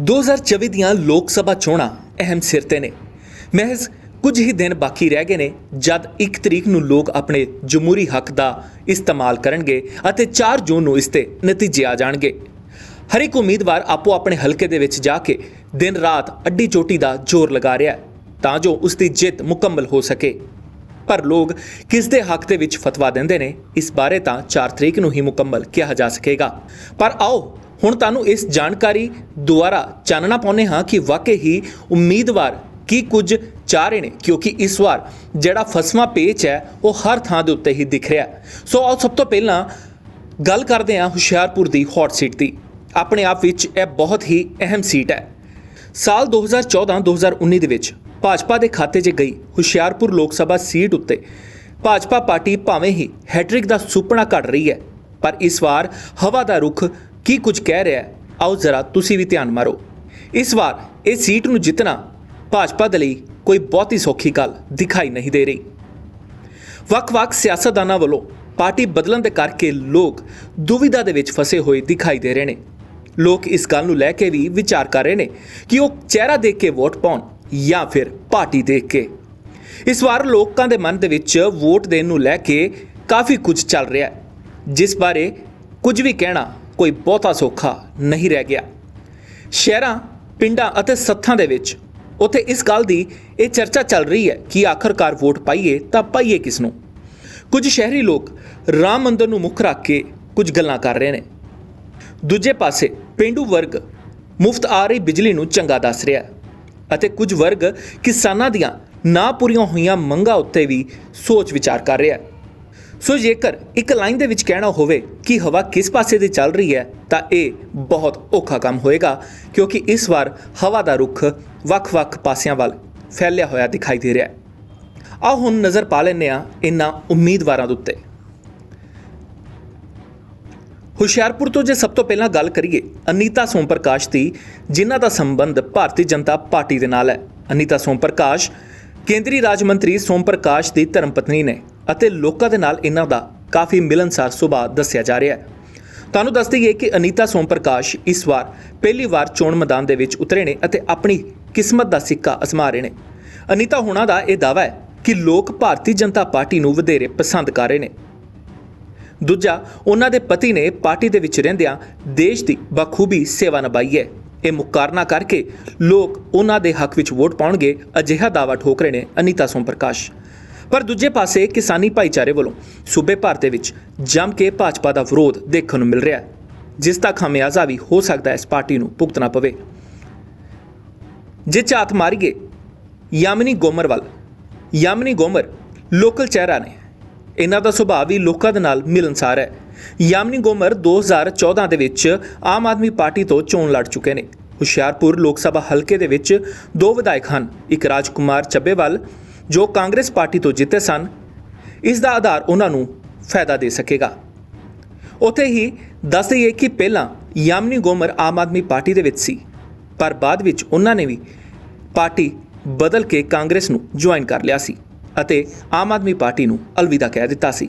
2024 ਦੀਆਂ ਲੋਕ ਸਭਾ ਚੋਣਾਂ ਅਹਿਮ ਸਿਰ ਤੇ ਨੇ। ਮਹਿਜ਼ ਕੁਝ ਹੀ ਦਿਨ ਬਾਕੀ ਰਹਿ ਗਏ ਨੇ, ਜਦ 1 ਤਰੀਕ ਨੂੰ ਲੋਕ ਆਪਣੇ ਜਮਹੂਰੀ ਹੱਕ ਦਾ ਇਸਤੇਮਾਲ ਕਰਨਗੇ ਅਤੇ 4 ਜੂਨ ਨੂੰ ਇਸ ਤੇ ਨਤੀਜੇ ਆ ਜਾਣਗੇ। ਹਰ ਇੱਕ ਉਮੀਦਵਾਰ ਆਪੋ ਆਪਣੇ ਹਲਕੇ ਦੇ ਵਿੱਚ ਜਾ ਕੇ ਦਿਨ ਰਾਤ ਅੱਡੀ ਚੋਟੀ ਦਾ ਜ਼ੋਰ ਲਗਾ ਰਿਹਾ ਹੈ, ਤਾਂ ਜੋ ਉਸ ਦੀ ਜਿੱਤ ਮੁਕੰਮਲ ਹੋ ਸਕੇ। ਪਰ ਲੋਕ ਕਿਸ ਦੇ ਹੱਕ ਦੇ ਵਿੱਚ ਫਤਵਾ ਦਿੰਦੇ ਨੇ, ਇਸ ਬਾਰੇ ਤਾਂ 4 ਤਰੀਕ ਨੂੰ ਹੀ ਮੁਕੰਮਲ ਕਿਹਾ ਜਾ ਸਕੇਗਾ। ਪਰ ਆਓ ਹੁਣ ਤੁਹਾਨੂੰ ਇਸ ਜਾਣਕਾਰੀ ਦੁਆਰਾ ਚਾਨਣਾ ਪਾਉਂਦੇ ਹਾਂ ਕਿ ਵਾਕਈ ਹੀ ਉਮੀਦਵਾਰ ਕੀ ਕੁਝ ਚਾਹ ਰਹੇ ਨੇ, ਕਿਉਂਕਿ ਇਸ ਵਾਰ ਜਿਹੜਾ ਫਸਵਾ ਪੇਚ ਹੈ, ਉਹ ਹਰ ਥਾਂ ਦੇ ਉੱਤੇ ਹੀ ਦਿਖ ਰਿਹਾ ਸੋ ਆਓ ਸਭ ਤੋਂ ਪਹਿਲਾਂ ਗੱਲ ਕਰਦੇ ਹਾਂ ਹੁਸ਼ਿਆਰਪੁਰ ਦੀ ਹੌਟ ਸੀਟ ਦੀ। ਆਪਣੇ ਆਪ ਵਿੱਚ ਇਹ ਬਹੁਤ ਹੀ ਅਹਿਮ ਸੀਟ ਹੈ। ਸਾਲ 2014-2019 ਦੇ ਵਿੱਚ ਭਾਜਪਾ ਦੇ ਖਾਤੇ 'ਚ ਗਈ ਹੁਸ਼ਿਆਰਪੁਰ ਲੋਕ ਸਭਾ ਸੀਟ ਉੱਤੇ। ਭਾਜਪਾ ਪਾਰਟੀ ਭਾਵੇਂ ਹੀ ਹੈਟ੍ਰਿਕ ਦਾ ਸੁਪਨਾ ਘੜ ਰਹੀ ਹੈ, ਪਰ ਇਸ ਵਾਰ ਹਵਾ ਦਾ ਰੁਖ ਕੀ ਕੁਝ ਕਹਿ ਰਿਹਾ ਆਓ ਜ਼ਰਾ ਤੁਸੀਂ ਵੀ ਧਿਆਨ ਮਾਰੋ। ਇਸ ਵਾਰ ਇਹ ਸੀਟ ਨੂੰ ਜਿੱਤਣਾ ਭਾਜਪਾ ਦੇ ਲਈ ਕੋਈ ਬਹੁਤੀ ਸੌਖੀ ਗੱਲ ਦਿਖਾਈ ਨਹੀਂ ਦੇ ਰਹੀ। ਵੱਖ-ਵੱਖ ਸਿਆਸਤਦਾਨਾਂ ਵੱਲੋਂ ਪਾਰਟੀ ਬਦਲਣ ਦੇ ਕਰਕੇ ਲੋਕ ਦੁਵਿਧਾ ਦੇ ਵਿੱਚ ਫਸੇ ਹੋਏ ਦਿਖਾਈ ਦੇ ਰਹੇ ਨੇ। ਲੋਕ ਇਸ ਗੱਲ ਨੂੰ ਲੈ ਕੇ ਵੀ ਵਿਚਾਰ ਕਰ ਰਹੇ ਨੇ ਕਿ ਉਹ ਚਿਹਰਾ ਦੇਖ ਕੇ ਵੋਟ ਪਾਉਣ ਜਾਂ ਫਿਰ ਪਾਰਟੀ ਦੇਖ ਕੇ। ਇਸ ਵਾਰ ਲੋਕਾਂ ਦੇ ਮਨ ਦੇ ਵਿੱਚ ਵੋਟ ਦੇਣ ਨੂੰ ਲੈ ਕੇ ਕਾਫੀ ਕੁਝ ਚੱਲ ਰਿਹਾ ਹੈ, ਜਿਸ ਬਾਰੇ ਕੁਝ ਵੀ ਕਹਿਣਾ ਕੋਈ ਬਹੁਤਾ ਸੌਖਾ ਨਹੀਂ ਰਹਿ ਗਿਆ। ਸ਼ਹਿਰਾਂ, ਪਿੰਡਾਂ ਅਤੇ ਸੱਥਾਂ ਦੇ ਵਿੱਚ ਉੱਥੇ ਇਸ ਗੱਲ ਦੀ ਇਹ ਚਰਚਾ ਚੱਲ ਰਹੀ ਹੈ ਕਿ ਆਖਰਕਾਰ ਵੋਟ ਪਾਈਏ ਤਾਂ ਪਾਈਏ ਕਿਸ ਨੂੰ? ਕੁਝ ਸ਼ਹਿਰੀ ਲੋਕ ਰਾਮ ਮੰਦਰ ਨੂੰ ਮੁੱਖ ਰੱਖ ਕੇ ਕੁਝ ਗੱਲਾਂ ਕਰ ਰਹੇ ਨੇ। ਦੂਜੇ ਪਾਸੇ ਪਿੰਡੂ ਵਰਗ ਮੁਫਤ ਆ ਰਹੀ ਬਿਜਲੀ ਨੂੰ ਚੰਗਾ ਦੱਸ ਰਿਹਾ ਅਤੇ ਕੁਝ ਵਰਗ ਕਿਸਾਨਾਂ ਦੀਆਂ ਨਾ ਪੂਰੀਆਂ ਹੋਈਆਂ ਮੰਗਾਂ ਉੱਤੇ ਵੀ ਸੋਚ ਵਿਚਾਰ ਕਰ ਰਿਹਾ ਹੈ। ਸੋ ਜੇਕਰ ਇੱਕ ਲਾਈਨ ਦੇ ਵਿੱਚ ਕਹਿਣਾ ਹੋਵੇ ਕਿ ਹਵਾ ਕਿਸ ਪਾਸੇ ਦੀ ਚੱਲ ਰਹੀ ਹੈ, ਤਾਂ ਇਹ ਬਹੁਤ ਔਖਾ ਕੰਮ ਹੋਏਗਾ, ਕਿਉਂਕਿ ਇਸ ਵਾਰ ਹਵਾ ਦਾ ਰੁਖ ਵੱਖ-ਵੱਖ ਪਾਸਿਆਂ ਵੱਲ ਫੈਲਿਆ ਹੋਇਆ ਦਿਖਾਈ ਦੇ ਰਿਹਾ ਹੈ। ਆਓ ਹੁਣ ਨਜ਼ਰ ਪਾ ਲੈਂਦੇ ਹਾਂ ਇਨ੍ਹਾਂ ਉਮੀਦਵਾਰਾਂ ਦੇ ਉੱਤੇ। ਹੁਸ਼ਿਆਰਪੁਰ ਤੋਂ ਜੇ ਸਭ ਤੋਂ ਪਹਿਲਾਂ ਗੱਲ ਕਰੀਏ, ਅਨੀਤਾ ਸੋਮ ਪ੍ਰਕਾਸ਼ ਦੀ, ਜਿਨ੍ਹਾਂ ਦਾ ਸੰਬੰਧ ਭਾਰਤੀ ਜਨਤਾ ਪਾਰਟੀ ਦੇ ਨਾਲ ਹੈ। ਅਨੀਤਾ ਸੋਮ ਪ੍ਰਕਾਸ਼, ਕੇਂਦਰੀ ਰਾਜ ਮੰਤਰੀ ਸੋਮ ਪ੍ਰਕਾਸ਼ ਦੀ ਧਰਮ ਪਤਨੀ ਨੇ। ਅਤੇ ਲੋਕਾਂ ਦੇ ਨਾਲ ਇਹਨਾਂ ਦਾ ਕਾਫੀ ਮਿਲਨਸਾਰ ਸੁਭਾਅ ਦੱਸਿਆ ਜਾ ਰਿਹਾ ਹੈ। ਤੁਹਾਨੂੰ ਦੱਸ ਦਈਏ ਕਿ ਅਨੀਤਾ ਸੋਮ ਪ੍ਰਕਾਸ਼ ਇਸ ਵਾਰ ਪਹਿਲੀ ਵਾਰ ਚੋਣ ਮੈਦਾਨ ਦੇ ਵਿੱਚ ਉਤਰੇ ਨੇ ਅਤੇ ਆਪਣੀ ਕਿਸਮਤ ਦਾ ਸਿੱਕਾ ਅਜ਼ਮਾ ਰਹੇ ਨੇ। ਅਨੀਤਾ ਹੋਣਾ ਦਾ ਇਹ ਦਾਅਵਾ ਹੈ ਕਿ ਲੋਕ ਭਾਰਤੀ ਜਨਤਾ ਪਾਰਟੀ ਨੂੰ ਵਧੇਰੇ ਪਸੰਦ ਕਰ ਰਹੇ ਨੇ। ਦੂਜਾ, ਉਹਨਾਂ ਦੇ ਪਤੀ ਨੇ ਪਾਰਟੀ ਦੇ ਵਿੱਚ ਰਹਿੰਦਿਆਂ ਦੇਸ਼ ਦੀ ਬਖੂਬੀ ਸੇਵਾ ਨਿਭਾਈ ਹੈ। ਇਹ ਮੁਕਾਰਨਾ ਕਰਕੇ ਲੋਕ ਉਹਨਾਂ ਦੇ ਹੱਕ ਵਿੱਚ ਵੋਟ ਪਾਉਣਗੇ, ਅਜਿਹਾ ਦਾਅਵਾ ਠੋਕ ਰਹੇ ਨੇ ਅਨੀਤਾ ਸੋਮ ਪ੍ਰਕਾਸ਼। ਪਰ ਦੂਜੇ ਪਾਸੇ ਕਿਸਾਨੀ ਭਾਈਚਾਰੇ ਵੱਲੋਂ ਸੂਬੇ ਭਰ ਦੇ ਵਿੱਚ ਜੰਮ ਕੇ ਭਾਜਪਾ ਦਾ ਵਿਰੋਧ ਦੇਖਣ ਨੂੰ ਮਿਲ ਰਿਹਾ ਹੈ, ਜਿਸ ਦਾ ਖਾਮਿਆਜ਼ਾ ਵੀ ਹੋ ਸਕਦਾ ਹੈ, ਇਸ ਪਾਰਟੀ ਨੂੰ ਭੁਗਤਣਾ ਪਵੇ। ਜੇ ਝਾਤ ਮਾਰੀਏ, ਯਾਮਨੀ ਗੋਮਰ ਵੱਲ, ਯਾਮਨੀ ਗੋਮਰ ਲੋਕਲ ਚਿਹਰਾ ਨੇ। ਇਹਨਾਂ ਦਾ ਸੁਭਾਅ ਵੀ ਲੋਕਾਂ ਦੇ ਨਾਲ ਮਿਲਨਸਾਰ ਹੈ। ਯਾਮਨੀ ਗੋਮਰ 2014 ਦੇ ਵਿੱਚ ਆਮ ਆਦਮੀ ਪਾਰਟੀ ਤੋਂ ਚੋਣ ਲੜ ਚੁੱਕੇ ਨੇ। ਹੁਸ਼ਿਆਰਪੁਰ ਲੋਕ ਸਭਾ ਹਲਕੇ ਦੇ ਵਿੱਚ ਦੋ ਵਿਧਾਇਕ ਹਨ। ਇੱਕ ਰਾਜਕੁਮਾਰ ਚੱਬੇਵਾਲ ਜੋ ਕਾਂਗਰਸ ਪਾਰਟੀ ਤੋਂ ਜਿੱਤੇ ਸਨ, ਇਸ ਦਾ ਆਧਾਰ ਉਹਨਾਂ ਨੂੰ ਫਾਇਦਾ ਦੇ ਸਕੇਗਾ। ਉੱਥੇ ਹੀ ਦੱਸ ਦਈਏ ਕਿ ਪਹਿਲਾਂ ਯਾਮਨੀ ਗੋਮਰ ਆਮ ਆਦਮੀ ਪਾਰਟੀ ਦੇ ਵਿੱਚ ਸੀ, ਪਰ ਬਾਅਦ ਵਿੱਚ ਉਹਨਾਂ ਨੇ ਵੀ ਪਾਰਟੀ ਬਦਲ ਕੇ ਕਾਂਗਰਸ ਨੂੰ ਜੁਆਇਨ ਕਰ ਲਿਆ ਸੀ ਅਤੇ ਆਮ ਆਦਮੀ ਪਾਰਟੀ ਨੂੰ ਅਲਵਿਦਾ ਕਹਿ ਦਿੱਤਾ ਸੀ।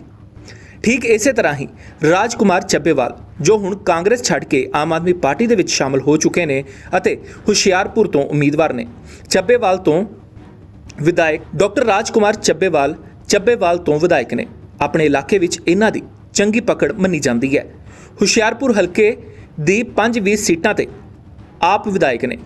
ਠੀਕ ਇਸੇ ਤਰ੍ਹਾਂ ਹੀ ਰਾਜਕੁਮਾਰ ਚੱਬੇਵਾਲ, ਜੋ ਹੁਣ ਕਾਂਗਰਸ ਛੱਡ ਕੇ ਆਮ ਆਦਮੀ ਪਾਰਟੀ ਦੇ ਵਿੱਚ ਸ਼ਾਮਲ ਹੋ ਚੁੱਕੇ ਨੇ ਅਤੇ ਹੁਸ਼ਿਆਰਪੁਰ ਤੋਂ ਉਮੀਦਵਾਰ ਨੇ, ਚੱਬੇਵਾਲ ਤੋਂ ਵਿਧਾਇਕ ਡਾਕਟਰ ਰਾਜਕੁਮਾਰ ਚੱਬੇਵਾਲ ਚੱਬੇਵਾਲ ਤੋਂ ਵਿਧਾਇਕ ਨੇ। ਆਪਣੇ ਇਲਾਕੇ ਵਿੱਚ ਇਹਨਾਂ ਦੀ ਚੰਗੀ ਪਕੜ ਮੰਨੀ ਜਾਂਦੀ ਹੈ। ਹੁਸ਼ਿਆਰਪੁਰ ਹਲਕੇ ਦੀ 5-20 ਸੀਟਾਂ ਤੇ ਆਪ ਵਿਧਾਇਕ ਨੇ।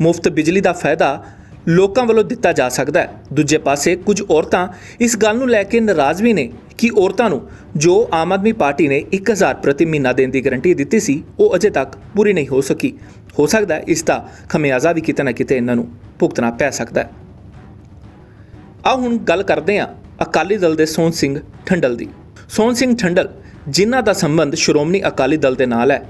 ਮੁਫਤ ਬਿਜਲੀ ਦਾ ਫਾਇਦਾ ਲੋਕਾਂ ਵੱਲੋਂ ਦਿੱਤਾ ਜਾ ਸਕਦਾ ਹੈ। ਦੂਜੇ ਪਾਸੇ ਕੁਝ ਔਰਤਾਂ ਇਸ ਗੱਲ ਨੂੰ ਲੈ ਕੇ ਨਾਰਾਜ਼ ਵੀ ਨੇ ਕਿ ਔਰਤਾਂ ਨੂੰ ਜੋ ਆਮ ਆਦਮੀ ਪਾਰਟੀ ਨੇ 1000 ਪ੍ਰਤੀ ਮਹੀਨਾ ਦੇਣ ਦੀ ਗਾਰੰਟੀ ਦਿੱਤੀ ਸੀ, ਉਹ ਅਜੇ ਤੱਕ ਪੂਰੀ ਨਹੀਂ ਹੋ ਸਕੀ। ਹੋ ਸਕਦਾ ਇਸ ਦਾ ਖਮਿਆਜ਼ਾ ਵੀ ਕਿਤੇ ਨਾ ਕਿਤੇ ਇਹਨਾਂ ਨੂੰ ਭੁਗਤਣਾ ਪੈ ਸਕਦਾ ਹੈ। ਆਓ ਹੁਣ ਗੱਲ ਕਰਦੇ ਹਾਂ ਅਕਾਲੀ ਦਲ ਦੇ ਸੋਹਣ ਸਿੰਘ ਠੰਡਲ ਦੀ। ਸੋਹਣ ਸਿੰਘ ਠੰਡਲ ਜਿਨ੍ਹਾਂ ਦਾ ਸੰਬੰਧ ਸ਼੍ਰੋਮਣੀ ਅਕਾਲੀ ਦਲ ਦੇ ਨਾਲ ਹੈ।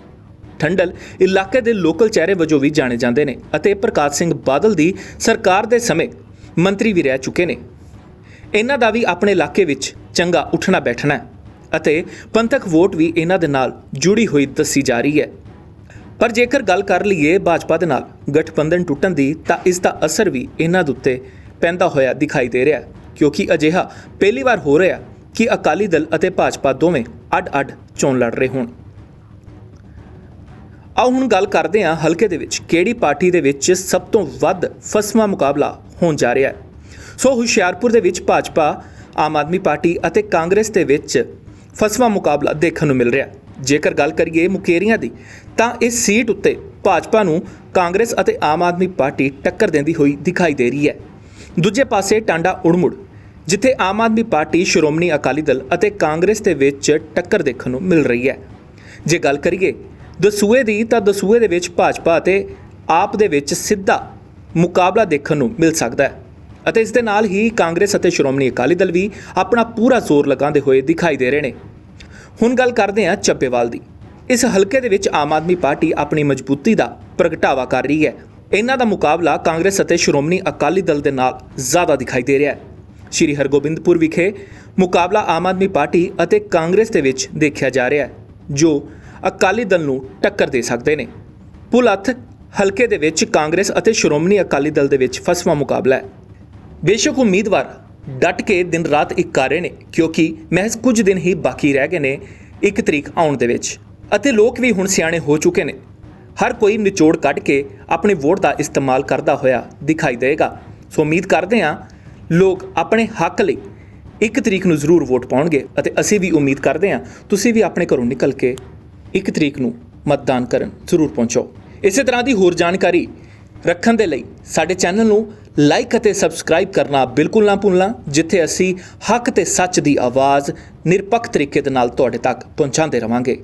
ਠੰਡਲ ਇਲਾਕੇ ਦੇ ਲੋਕਲ ਚਿਹਰੇ ਵਜੋਂ ਵੀ ਜਾਣੇ ਜਾਂਦੇ ਨੇ ਅਤੇ ਪ੍ਰਕਾਸ਼ ਸਿੰਘ ਬਾਦਲ ਦੀ ਸਰਕਾਰ ਦੇ ਸਮੇਂ ਮੰਤਰੀ ਵੀ ਰਹਿ ਚੁੱਕੇ ਨੇ। ਇਹਨਾਂ ਦਾ ਵੀ ਆਪਣੇ ਇਲਾਕੇ ਵਿੱਚ ਚੰਗਾ ਉੱਠਣਾ ਬੈਠਣਾ ਹੈ ਅਤੇ ਪੰਥਕ ਵੋਟ ਵੀ ਇਹਨਾਂ ਦੇ ਨਾਲ ਜੁੜੀ ਹੋਈ ਦੱਸੀ ਜਾ ਰਹੀ ਹੈ। ਪਰ ਜੇਕਰ ਗੱਲ ਕਰ ਲਈਏ ਭਾਜਪਾ ਦੇ ਨਾਲ ਗਠਬੰਧਨ ਟੁੱਟਣ ਦੀ ਤਾਂ ਇਸ ਦਾ ਅਸਰ ਵੀ ਇਹਨਾਂ ਦੇ ਉੱਤੇ ਪੈਂਦਾ ਹੋਇਆ ਦਿਖਾਈ ਦੇ ਰਿਹਾ ਕਿਉਂਕਿ ਅਜਿਹਾ ਪਹਿਲੀ ਵਾਰ ਹੋ ਰਿਹਾ ਕਿ ਅਕਾਲੀ ਦਲ ਅਤੇ ਭਾਜਪਾ ਦੋਵੇਂ ਅੱਡ-ਅੱਡ ਚੋਣ ਲੜ ਰਹੇ ਹੋਣ। ਆਓ ਹੁਣ ਗੱਲ ਕਰਦੇ ਹਾਂ ਹਲਕੇ ਦੇ ਵਿੱਚ, ਕਿਹੜੀ ਪਾਰਟੀ ਦੇ ਵਿੱਚ ਸਭ ਤੋਂ ਵੱਧ ਫਸਵਾ ਮੁਕਾਬਲਾ ਹੋਣ ਜਾ ਰਿਹਾ ਹੈ। ਸੋ ਹੁਸ਼ਿਆਰਪੁਰ ਦੇ ਵਿੱਚ ਭਾਜਪਾ, ਆਮ ਆਦਮੀ ਪਾਰਟੀ ਅਤੇ ਕਾਂਗਰਸ ਦੇ ਵਿੱਚ ਫਸਵਾ ਮੁਕਾਬਲਾ ਦੇਖਣ ਨੂੰ ਮਿਲ ਰਿਹਾ ਜੇਕਰ ਗੱਲ ਕਰੀਏ ਮੁਕੇਰੀਆਂ ਦੀ, ਤਾਂ ਇਸ ਸੀਟ ਉੱਤੇ ਭਾਜਪਾ ਨੂੰ ਕਾਂਗਰਸ ਅਤੇ ਆਮ ਆਦਮੀ ਪਾਰਟੀ ਟੱਕਰ ਦਿੰਦੀ ਹੋਈ ਦਿਖਾਈ ਦੇ ਰਹੀ ਹੈ। ਦੂਜੇ ਪਾਸੇ ਟਾਂਡਾ ਉੜਮੁੜ, ਜਿੱਥੇ ਆਮ ਆਦਮੀ ਪਾਰਟੀ ਸ਼੍ਰੋਮਣੀ ਅਕਾਲੀ ਦਲ ਅਤੇ ਕਾਂਗਰਸ ਦੇ ਵਿੱਚ ਟੱਕਰ ਦੇਖਣ ਨੂੰ ਮਿਲ ਰਹੀ ਹੈ। ਜੇ ਗੱਲ ਕਰੀਏ ਦਸੂਏ ਦੀ, ਤਾਂ ਦਸੂਏ ਦੇ ਵਿੱਚ ਭਾਜਪਾ ਅਤੇ ਆਪ ਦੇ ਵਿੱਚ ਸਿੱਧਾ ਮੁਕਾਬਲਾ ਦੇਖਣ ਨੂੰ ਮਿਲ ਸਕਦਾ ਹੈ ਅਤੇ ਇਸ ਦੇ ਨਾਲ ਹੀ ਕਾਂਗਰਸ ਅਤੇ ਸ਼੍ਰੋਮਣੀ ਅਕਾਲੀ ਦਲ ਵੀ ਆਪਣਾ ਪੂਰਾ ਜ਼ੋਰ ਲਗਾਉਂਦੇ ਹੋਏ ਦਿਖਾਈ ਦੇ ਰਹੇ ਨੇ। ਹੁਣ ਗੱਲ ਕਰਦੇ ਹਾਂ ਚੱਬੇਵਾਲ ਦੀ। ਇਸ ਹਲਕੇ ਦੇ ਵਿੱਚ ਆਮ ਆਦਮੀ ਪਾਰਟੀ ਆਪਣੀ ਮਜ਼ਬੂਤੀ ਦਾ ਪ੍ਰਗਟਾਵਾ ਕਰ ਰਹੀ ਹੈ। ਇਹਨਾਂ ਦਾ ਮੁਕਾਬਲਾ ਕਾਂਗਰਸ ਅਤੇ ਸ਼੍ਰੋਮਣੀ ਅਕਾਲੀ ਦਲ ਦੇ ਨਾਲ ਜ਼ਿਆਦਾ ਦਿਖਾਈ ਦੇ ਰਿਹਾ ਹੈ। ਸ਼੍ਰੀ ਹਰਗੋਬਿੰਦਪੁਰ ਵਿਖੇ ਮੁਕਾਬਲਾ ਆਮ ਆਦਮੀ ਪਾਰਟੀ ਅਤੇ ਕਾਂਗਰਸ ਦੇ ਵਿੱਚ ਦੇਖਿਆ ਜਾ ਰਿਹਾ ਹੈ, ਜੋ ਅਕਾਲੀ ਦਲ ਨੂੰ ਟੱਕਰ ਦੇ ਸਕਦੇ ਨੇ। ਪੁਲੱਥ ਹਲਕੇ ਦੇ ਵਿੱਚ ਕਾਂਗਰਸ ਅਤੇ ਸ਼੍ਰੋਮਣੀ ਅਕਾਲੀ ਦਲ ਦੇ ਵਿੱਚ ਫਸਵਾ ਮੁਕਾਬਲਾ ਹੈ। ਬੇਸ਼ੱਕ ਉਮੀਦਵਾਰ ਡਟ ਕੇ ਦਿਨ ਰਾਤ ਇੱਕ ਕਰ ਰਹੇ ਨੇ, ਕਿਉਂਕਿ ਮਹਿਜ਼ ਕੁਝ ਦਿਨ ਹੀ ਬਾਕੀ ਰਹਿ ਗਏ ਨੇ ਇੱਕ ਤਰੀਕ ਆਉਣ ਦੇ ਵਿੱਚ। ਅਤੇ ਲੋਕ ਵੀ ਹੁਣ ਸਿਆਣੇ ਹੋ ਚੁੱਕੇ ਨੇ। ਹਰ ਕੋਈ ਨਿਚੋੜ ਕੱਢ ਕੇ ਆਪਣੀ ਵੋਟ ਦਾ ਇਸਤੇਮਾਲ ਕਰਦਾ ਹੋਇਆ ਦਿਖਾਈ ਦੇਵੇਗਾ। ਸੋ ਉਮੀਦ ਕਰਦੇ ਹਾਂ, ਲੋਕ ਆਪਣੇ ਹੱਕ ਲਈ ਇੱਕ ਤਰੀਕ ਨੂੰ ਜ਼ਰੂਰ ਵੋਟ ਪਾਉਣਗੇ ਅਤੇ ਅਸੀਂ ਵੀ ਉਮੀਦ ਕਰਦੇ ਹਾਂ, ਤੁਸੀਂ ਵੀ ਆਪਣੇ ਘਰੋਂ ਨਿਕਲ ਕੇ ਇੱਕ ਤਰੀਕ ਨੂੰ ਮਤਦਾਨ ਕਰਨ ਜ਼ਰੂਰ ਪਹੁੰਚੋ। ਇਸੇ ਤਰ੍ਹਾਂ ਦੀ ਹੋਰ ਜਾਣਕਾਰੀ ਰੱਖਣ ਦੇ ਲਈ ਸਾਡੇ ਚੈਨਲ ਨੂੰ ਲਾਈਕ ਅਤੇ ਸਬਸਕ੍ਰਾਈਬ ਕਰਨਾ ਬਿਲਕੁਲ ਨਾ ਭੁੱਲਣਾ, ਜਿੱਥੇ ਅਸੀਂ ਹੱਕ ਤੇ ਸੱਚ ਦੀ ਆਵਾਜ਼ ਨਿਰਪੱਖ ਤਰੀਕੇ ਦੇ ਨਾਲ ਤੁਹਾਡੇ ਤੱਕ ਪਹੁੰਚਾਉਂਦੇ ਰਵਾਂਗੇ।